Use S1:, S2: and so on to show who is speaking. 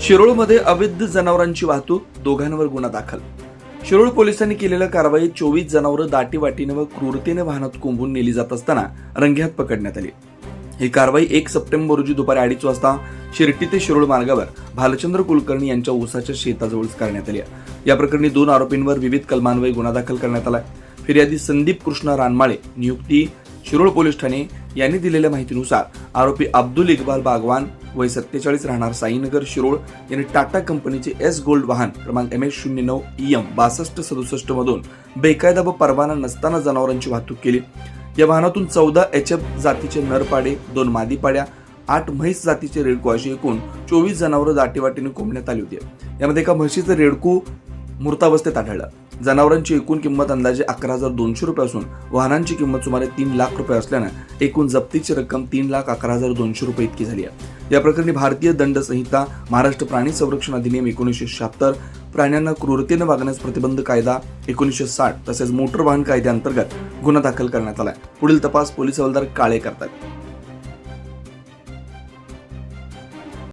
S1: शिरोळमध्ये अवैध जनावरांची वाहतूक दोघांवर गुन्हा दाखल. शिरोळ पोलिसांनी केलेल्या कारवाईत चोवीस जनावरं दाटीवाटीने व क्रूरतेने वाहनात कोंबून नेली जात असताना रंग्यात पकडण्यात आली. ही कारवाई एक सप्टेंबर रोजी दुपारी अडीच वाजता शिर्टी ते शिरोळ मार्गावर भालचंद्र कुलकर्णी यांच्या ऊसाच्या शेताजवळ करण्यात आली या प्रकरणी दोन आरोपींवर विविध कलमान्वये गुन्हा दाखल करण्यात आला फिर्यादी संदीप कृष्ण रानमाळे नियुक्ती शिरोळ पोलीस ठाणे यांनी दिलेल्या माहितीनुसार आरोपी अब्दुल इक्बाल बागवान वय सत्तेचाळीस राहणार साईनगर शिरोळ यांनी टाटा कंपनीचे एस गोल्ड वाहन क्रमांक एम एस शून्य नऊ ई एम बासष्ट सदुसष्ट मधून बेकायदा व परवाना नसताना जनावरांची वाहतूक केली. या वाहनातून चौदा एच एफ जातीचे नरपाडे दोन मादीपाड्या आठ म्हैस जातीचे रेडकू अशी एकूण चोवीस जनावरं दाटीवाटीने कोंबण्यात आली होती. यामध्ये एका म्हशीचं रेडकू मृतावस्थेत आढळलं. जनावरांची एकूण किंमत अंदाजे अकरा हजार दोनशे रुपये असून वाहनांची किंमत सुमारे तीन लाख रुपये असल्यानं एकूण जप्तीची रक्कम तीन लाख अकरा हजार दोनशे रुपये इतकी झाली आहे. या प्रकरणी भारतीय दंड संहिता महाराष्ट्र प्राणी संरक्षण अधिनियम एकोणीसशे शहात्तर प्राण्यांना क्रूरतेनं वागण्यास प्रतिबंध कायदा एकोणीसशे साठ तसेच मोटर वाहन कायद्याअंतर्गत गुन्हा दाखल करण्यात आलाय. पुढील तपास पोलीस हवालदार काळे करतात